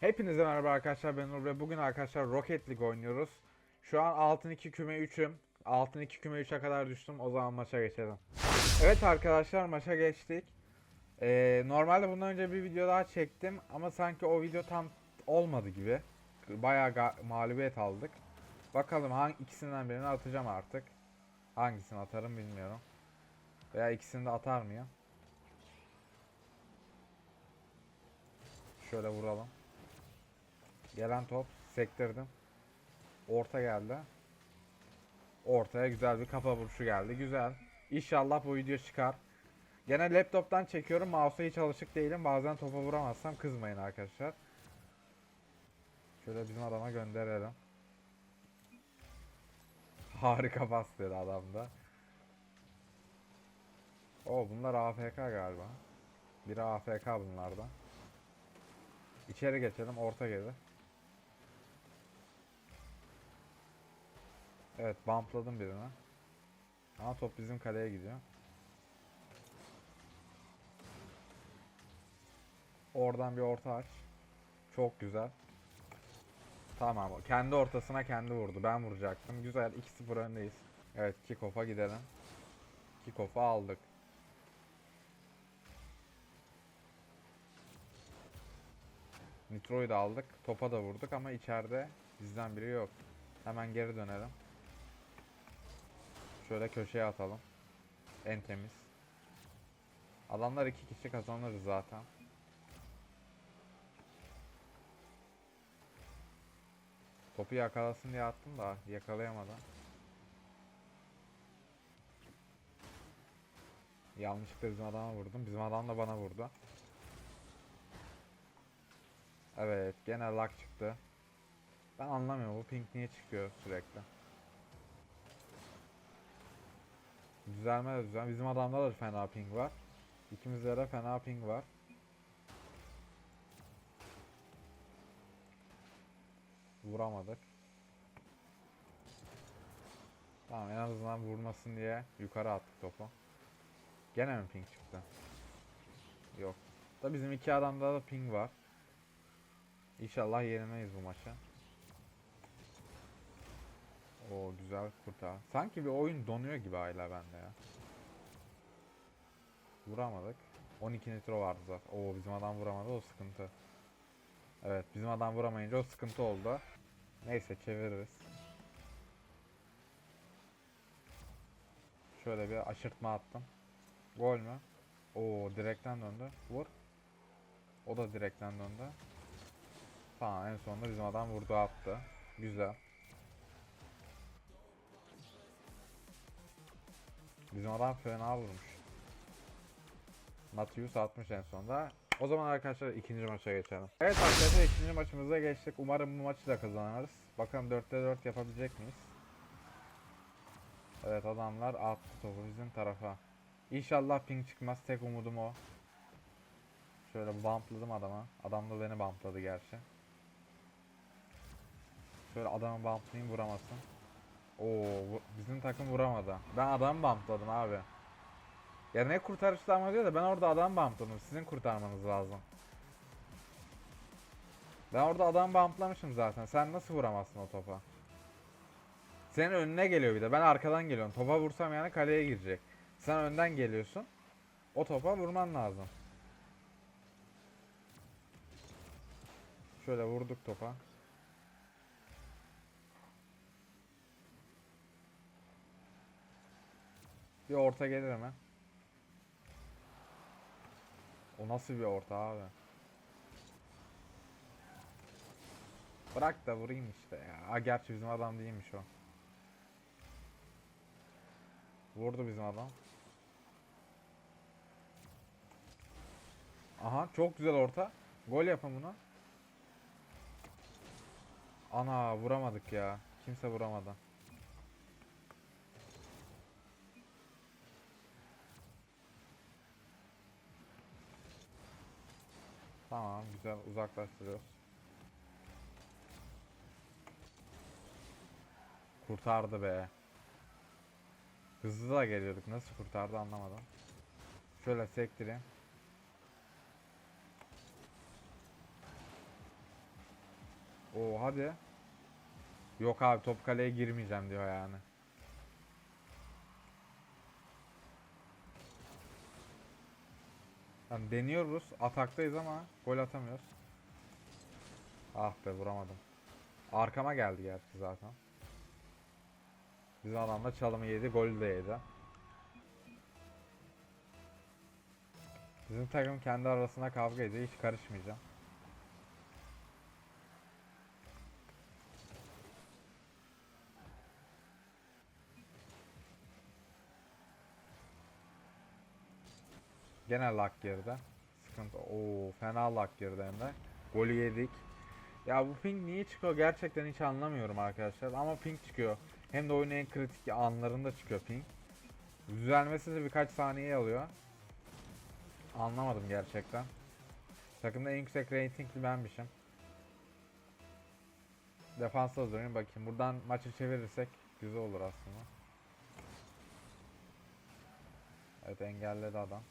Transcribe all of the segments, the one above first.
Hepinize merhaba arkadaşlar ben Uğur ve bugün arkadaşlar Rocket League oynuyoruz. Şu an altın 2 küme 3'üm. Altın 2 küme 3'e kadar düştüm. O zaman maça geçelim. Evet arkadaşlar maça geçtik. Ee, normalde bundan önce bir video daha çektim ama sanki o video tam olmadı gibi. Bayağı mağlubiyet aldık. Bakalım hangi ikisinden birini atacağım artık. Hangisini atarım bilmiyorum. Veya ikisini de atar mıyım? Şöyle vuralım. Gelen top sektirdim. Orta geldi. Ortaya güzel bir kafa vuruşu geldi. Güzel. İnşallah bu video çıkar. Gene laptoptan çekiyorum. Mouse'a hiç alışık değilim. Bazen topa vuramazsam kızmayın arkadaşlar. Şöyle bizim adama gönderelim. Harika bas dedi adam da. O bunlar AFK galiba. Biri AFK bunlardan. İçeri geçelim. Orta gelir. Evet bumpladım birini. Ama top bizim kaleye gidiyor. Oradan bir orta aç. Çok güzel. Tamam kendi ortasına kendi vurdu. Ben vuracaktım. Güzel 2-0 öndeyiz. Evet kickoff'a gidelim. Kickoff'u aldık. Nitro'yu da aldık. Topa da vurduk ama içeride bizden biri yok. Hemen geri dönelim. Şöyle köşeye atalım. En temiz. Adamlar iki kişi kazanırız zaten. Topu yakalasın diye attım da yakalayamadan. Yanlışlıkla bizim adama vurdum. Bizim adam da bana vurdu. Evet gene luck çıktı. Ben anlamıyorum bu ping niye çıkıyor sürekli. Düzelme de. Bizim adamda da fena ping var. İkimizde de fena ping var. Vuramadık. Tamam en azından vurmasın diye yukarı attık topu. Gene mi ping çıktı? Yok. Da bizim iki adamda da ping var. İnşallah yenilmeyiz bu maçı. O güzel kurtar. Sanki bir oyun donuyor gibi hala bende ya. Vuramadık. 12 nitro vardı zaten. Oo bizim adam vuramadı o sıkıntı. Evet bizim adam vuramayınca o sıkıntı oldu. Neyse çeviririz. Şöyle bir aşırtma attım. Gol mü? Oo direkten döndü. Vur. O da direkten döndü. Tamam en sonunda bizim adam vurdu attı. Güzel. Bizim adam fena vurmuş. Matius atmış en sonunda. O zaman arkadaşlar ikinci maça geçelim. Evet arkadaşlar ikinci maçımıza geçtik. Umarım bu maçı da kazanırız. Bakalım 4'te 4 yapabilecek miyiz? Evet adamlar attı topu bizim tarafa. İnşallah ping çıkmaz. Tek umudum o. Şöyle bumpladım adama. Adam da beni bumpladı gerçi. Şöyle adamı bumplayayım vuramasın. Oo bizim takım vuramadı. Ben adamı bumpladım abi. Ya ne kurtarışlar diyor da ben orada adam bumpladım. Sizin kurtarmanız lazım. Ben orada adam bumplamışım zaten. Sen nasıl vuramazsın o topa? Senin önüne geliyor bir de. Ben arkadan geliyorum. Topa vursam yani kaleye girecek. Sen önden geliyorsun. O topa vurman lazım. Şöyle vurduk topa. Bir orta gelir hemen. O nasıl bir orta abi? Bırak da vurayım işte ya. Ha gerçi bizim adam değilmiş o. Vurdu bizim adam. Aha çok güzel orta. Gol yapın buna. Ana vuramadık ya. Kimse vuramadı. Tamam güzel uzaklaştırıyoruz. Kurtardı be. Hızlı da geliyorduk. Nasıl kurtardı anlamadım. Şöyle sektireyim. Oo hadi. Yok abi top kaleye girmeyeceğim diyor yani. Yani deniyoruz. Ataktayız ama gol atamıyoruz. Ah be vuramadım. Arkama geldi gerçi zaten. Bizim adam da çalımı yedi, golü de yedi. Bizim takım kendi arasında kavga ediyor, hiç karışmayacağım. Gene luck geride. Sıkıntı. Oo fena luck geride hem de. Golü yedik. Ya bu ping niye çıkıyor gerçekten hiç anlamıyorum arkadaşlar. Ama ping çıkıyor. Hem de oyunun en kritik anlarında çıkıyor ping. Düzelmesi de birkaç saniye alıyor. Anlamadım gerçekten. Takımda en yüksek ratingli benmişim. Defansa dönüyorum bakayım. Buradan maçı çevirirsek güzel olur aslında. Evet engelledi adam.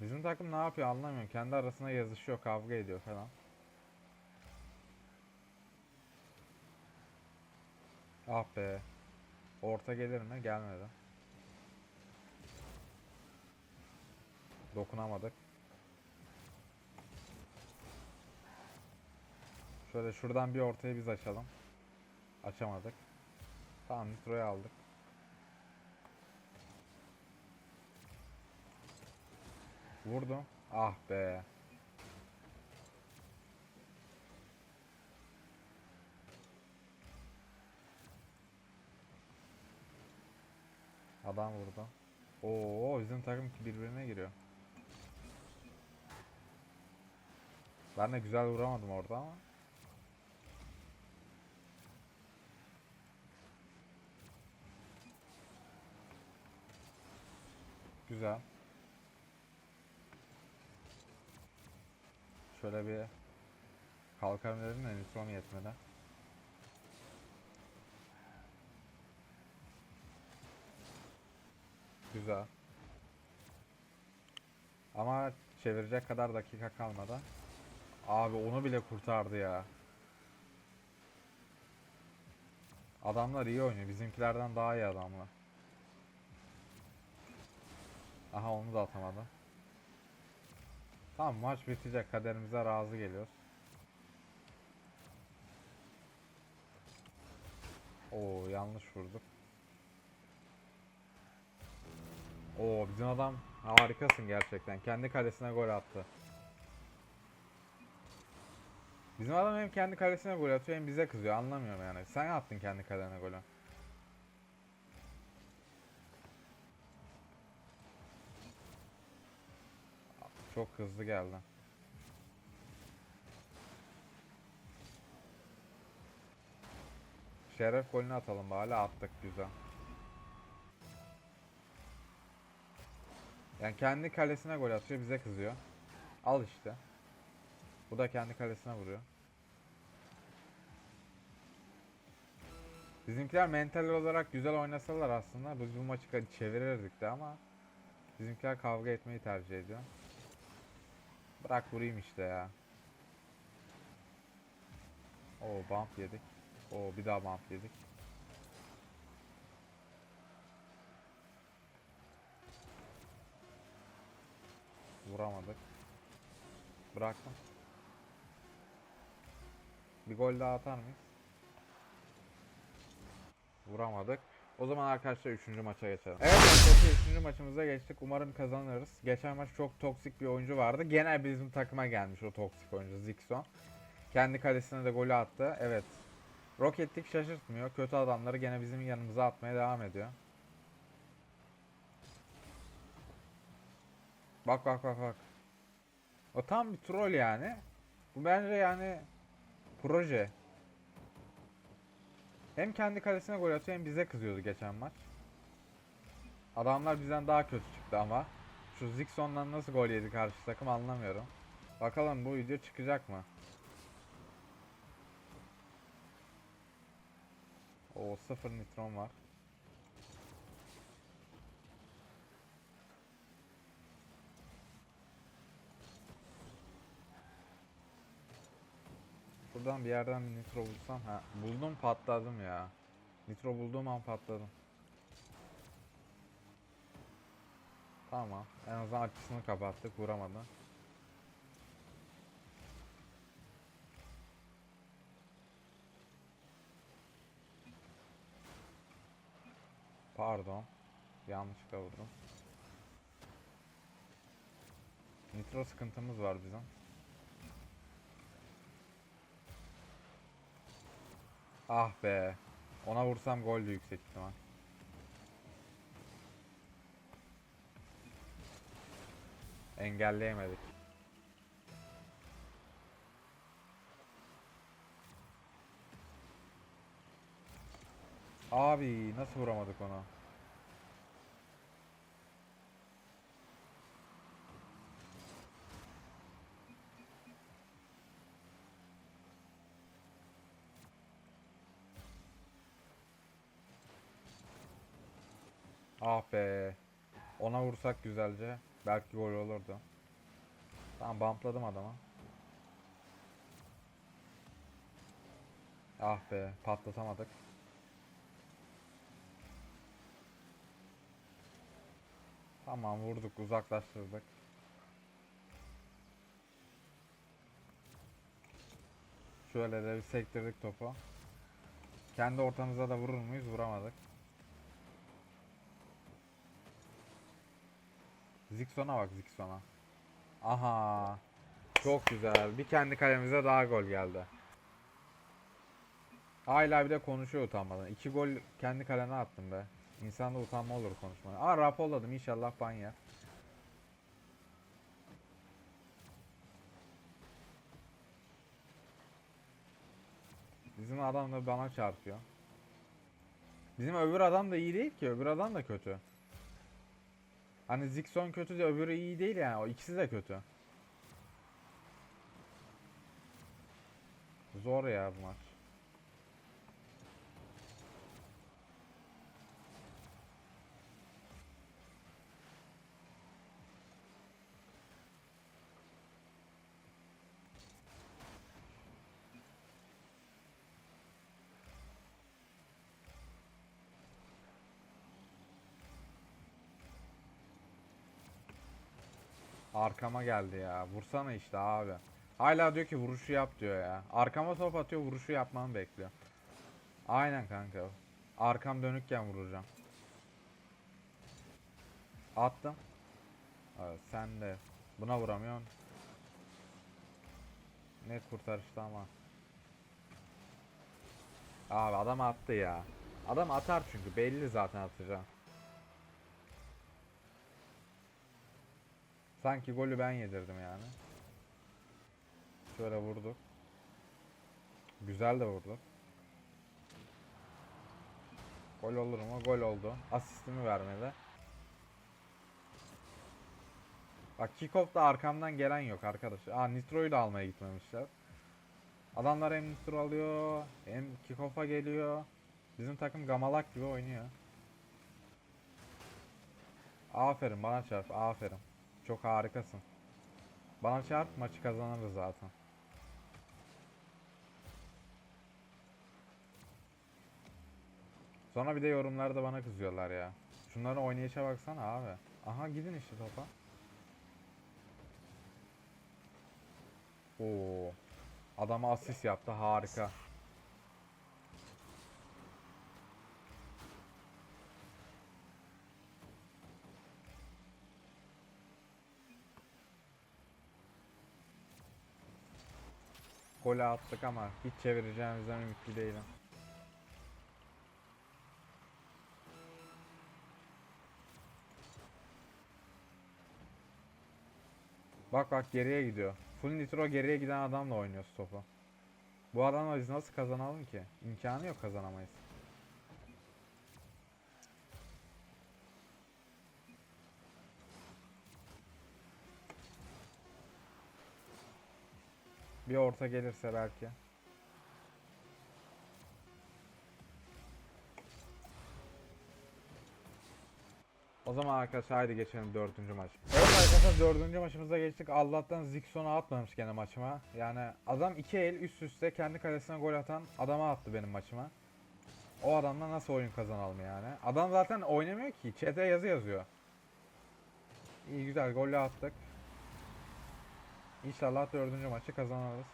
Bizim takım ne yapıyor anlamıyorum. Kendi arasında yazışıyor, kavga ediyor falan. Ah be. Orta gelir mi? Gelmedi. Dokunamadık. Şöyle şuradan bir ortayı biz açalım. Açamadık. Tamam Nitro'yu aldık. Vurdum. Ah be. Adam vurdu. Oo bizim takım birbirine giriyor. Ben de güzel vuramadım orada ama. Güzel. Şöyle bir kalkarım dedim de nitrom yetmedi. Güzel. Ama çevirecek kadar dakika kalmadı. Abi onu bile kurtardı ya. Adamlar iyi oynuyor. Bizimkilerden daha iyi adamlar. Aha onu da atamadı. Tamam maç bitecek. Kaderimize razı geliyoruz. Oo yanlış vurduk. Oo bizim adam harikasın gerçekten. Kendi kalesine gol attı. Bizim adam hem kendi kalesine gol atıyor hem bize kızıyor. Anlamıyorum yani. Sen attın kendi kalene golü. Çok hızlı geldi. Şeref golünü atalım bari attık güzel. Yani kendi kalesine gol atıyor bize kızıyor. Al işte. Bu da kendi kalesine vuruyor. Bizimkiler mental olarak güzel oynasalar aslında biz bu maçı çevirirdik de ama bizimkiler kavga etmeyi tercih ediyor. Bırak vurayım işte ya. Oo bump yedik. Oo bir daha bump yedik. Vuramadık. Bıraktım. Bir gol daha atar mıyız? Vuramadık. O zaman arkadaşlar 3. maça geçelim. Evet arkadaşlar 3. maçımıza geçtik. Umarım kazanırız. Geçen maç çok toksik bir oyuncu vardı. Genel bizim takıma gelmiş o toksik oyuncu Zixon. Kendi kalesine de golü attı. Evet. Roketlik şaşırtmıyor. Kötü adamları gene bizim yanımıza atmaya devam ediyor. Bak bak bak bak. O tam bir troll yani. Bu bence yani proje. Hem kendi kalesine gol atıyor hem bize kızıyordu geçen maç. Adamlar bizden daha kötü çıktı ama. Şu Zixon'dan nasıl gol yedi karşı takım anlamıyorum. Bakalım bu video çıkacak mı? O sıfır nitron var. Buradan bir yerden bir nitro bulsam ha buldum patladım ya. Nitro bulduğum an patladım. Tamam. En azından açısını kapattık. Vuramadı. Pardon. Yanlışlıkla vurdum. Nitro sıkıntımız var bizim. Ah be. Ona vursam goldü yüksek ihtimal. Engelleyemedik. Abi nasıl vuramadık onu? Ah be. Ona vursak güzelce belki gol olurdu. Tamam bumpladım adama. Ah be patlatamadık. Tamam vurduk uzaklaştırdık. Şöyle de bir sektirdik topu. Kendi ortamıza da vurur muyuz? Vuramadık. Zixon'a bak Zixon'a. Aha. Çok güzel. Bir kendi kalemize daha gol geldi. Hala bir de konuşuyor utanmadan. İki gol kendi kalene attım be. İnsanda utanma olur konuşmaya. Aa raporladım inşallah ban. Bizim adam da bana çarpıyor. Bizim öbür adam da iyi değil ki. Öbür adam da kötü. Hani Zixon kötü de öbürü iyi değil yani. O ikisi de kötü. Zor ya bu maç. Arkama geldi ya. Vursana işte abi. Hala diyor ki vuruşu yap diyor ya. Arkama top atıyor vuruşu yapmamı bekliyor. Aynen kanka. Arkam dönükken vuracağım. Attım. Evet, sen de. Buna vuramıyorsun. Ne kurtarıştı ama. Abi adam attı ya. Adam atar çünkü belli zaten atacağı. Sanki golü ben yedirdim yani. Şöyle vurduk. Güzel de vurduk. Gol olur mu? Gol oldu. Asistimi vermedi. Bak kickoff'ta arkamdan gelen yok arkadaş. Aa Nitro'yu da almaya gitmemişler. Adamlar hem Nitro alıyor hem kickoff'a geliyor. Bizim takım gamalak gibi oynuyor. Aferin bana çarp aferin. Çok harikasın. Bana çarp maçı kazanırız zaten. Sonra bir de yorumlarda bana kızıyorlar ya. Şunların oynayışa baksana abi. Aha gidin işte topa. Oo. Adama asist yaptı harika. Golü attık ama hiç çevireceğimizden ümitli değilim. Bak bak geriye gidiyor. Full nitro geriye giden adamla oynuyoruz topu. Bu adamla biz nasıl kazanalım ki? İmkanı yok kazanamayız. Bir orta gelirse belki. O zaman arkadaşlar haydi geçelim dördüncü maç. Evet arkadaşlar dördüncü maçımıza geçtik. Allah'tan Zikson'a atmamış gene maçıma. Yani adam iki el üst üste kendi kalesine gol atan adama attı benim maçıma. O adamla nasıl oyun kazanalım yani? Adam zaten oynamıyor ki. Chat'e yazı yazıyor. İyi güzel golle attık. İnşallah dördüncü maçı kazanırız.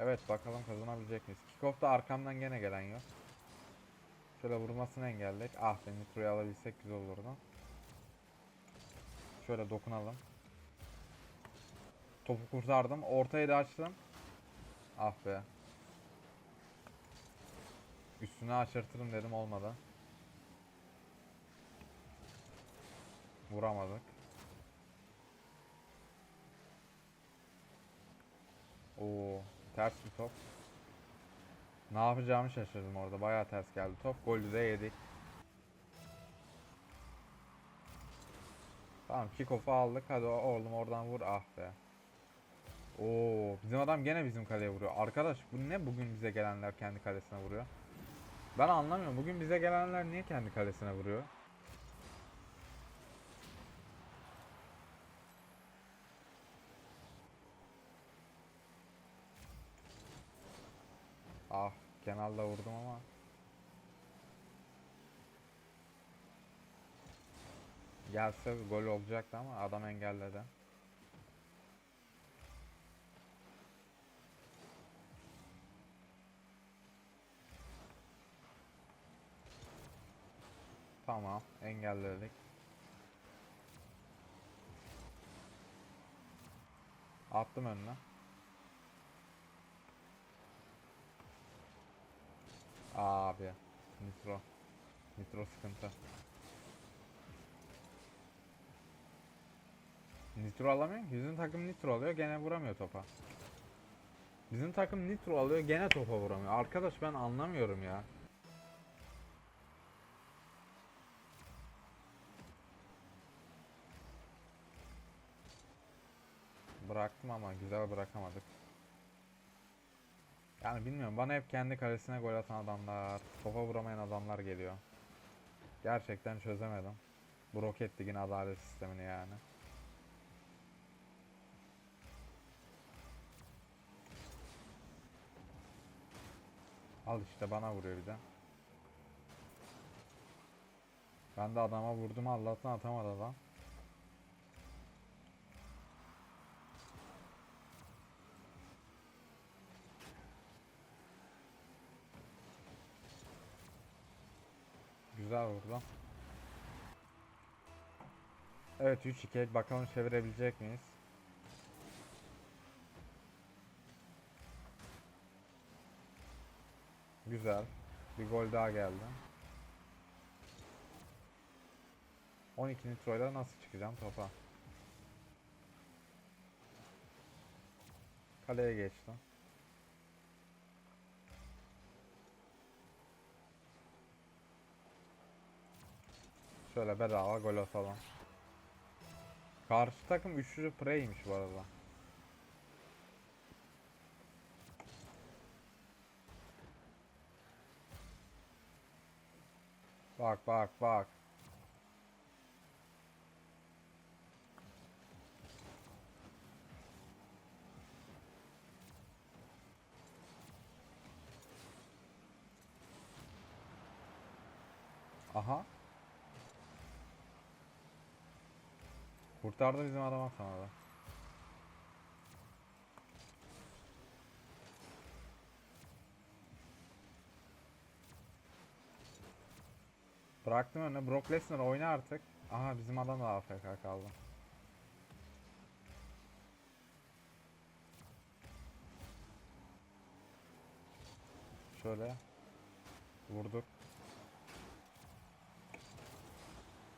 Evet bakalım kazanabilecek miyiz? Kickoff'ta arkamdan gene gelen yok. Şöyle vurmasını engelledik. Ah be Nitro'yu alabilsek güzel olurdu. Şöyle dokunalım. Topu kurtardım. Ortayı da açtım. Ah be. Üstüne aşırtırım dedim olmadı. Vuramadık. Oo, ters bir top. Ne yapacağımı şaşırdım orada. Bayağı ters geldi top. Golü de yedik. Tamam kickoff'u aldık. Hadi oğlum oradan vur. Ah be. Oo, bizim adam gene bizim kaleye vuruyor. Arkadaş bu ne bugün bize gelenler kendi kalesine vuruyor? Ben anlamıyorum. Bugün bize gelenler niye kendi kalesine vuruyor? Ah, kenarda vurdum ama. Gelse gol olacaktı ama adam engelledi. Tamam, engelledik. Attım önüne. Abi, nitro. Nitro sıkıntı. Nitro alamıyor. Bizim takım nitro alıyor gene vuramıyor topa. Bizim takım nitro alıyor gene topa vuramıyor. Arkadaş ben anlamıyorum ya. Bıraktım ama güzel bırakamadık. Yani bilmiyorum bana hep kendi kalesine gol atan adamlar, topa vuramayan adamlar geliyor. Gerçekten çözemedim. Bu Rocket Lig'in adalet sistemini yani. Al işte bana vuruyor bir de. Ben de adama vurdum Allah'tan atamadı adam. Güzel vurdu. Evet 3-2 bakalım çevirebilecek miyiz? Güzel. Bir gol daha geldi. 12 nitroyla nasıl çıkacağım topa? Kaleye geçtim. Şöyle bedava gol atalım. Karşı takım üçlü preymiş bu arada. Bak bak bak. Aha. Kurtardı bizim adama sana da. Bıraktım önüne. Brock Lesnar oyna artık. Aha bizim adam da AFK kaldı. Şöyle. Vurduk.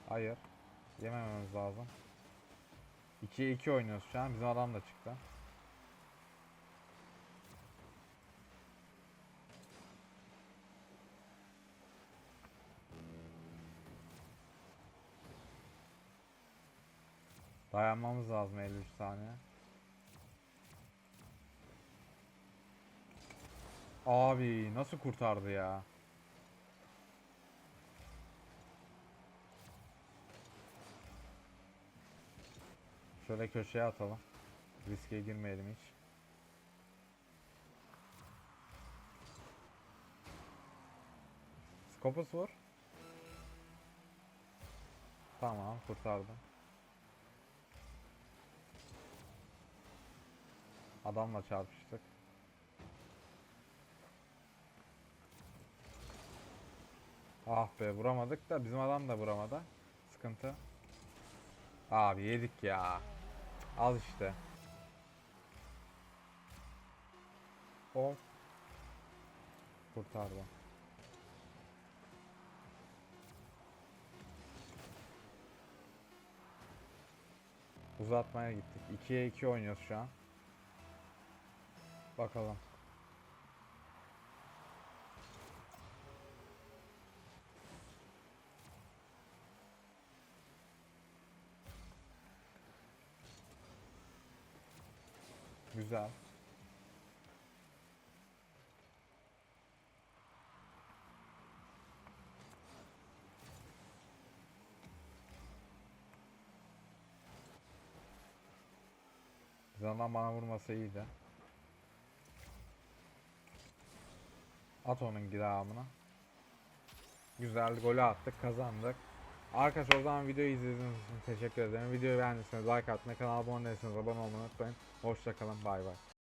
Hayır. Yemememiz lazım. 2'ye 2 oynuyoruz şu an. Bizim adam da çıktı. Dayanmamız lazım 53 saniye. Abi nasıl kurtardı ya? Şöyle köşeye atalım. Riske girmeyelim hiç. Scopus vur. Tamam kurtardım. Adamla çarpıştık. Ah be vuramadık da bizim adam da vuramadı. Sıkıntı. Abi yedik ya. Al işte. Hop. Kurtardı. Uzatmaya gittik. 2'ye 2 oynuyoruz şu an. Bakalım. Güzel. Zandan bana vurması iyiydi. At onun giramına. Güzel golü attık kazandık. Arkadaşlar o zaman videoyu izlediğiniz için teşekkür ederim. Videoyu beğendiyseniz like atmayı, kanala abone değilseniz abone olmayı unutmayın. Hoşçakalın bay bay.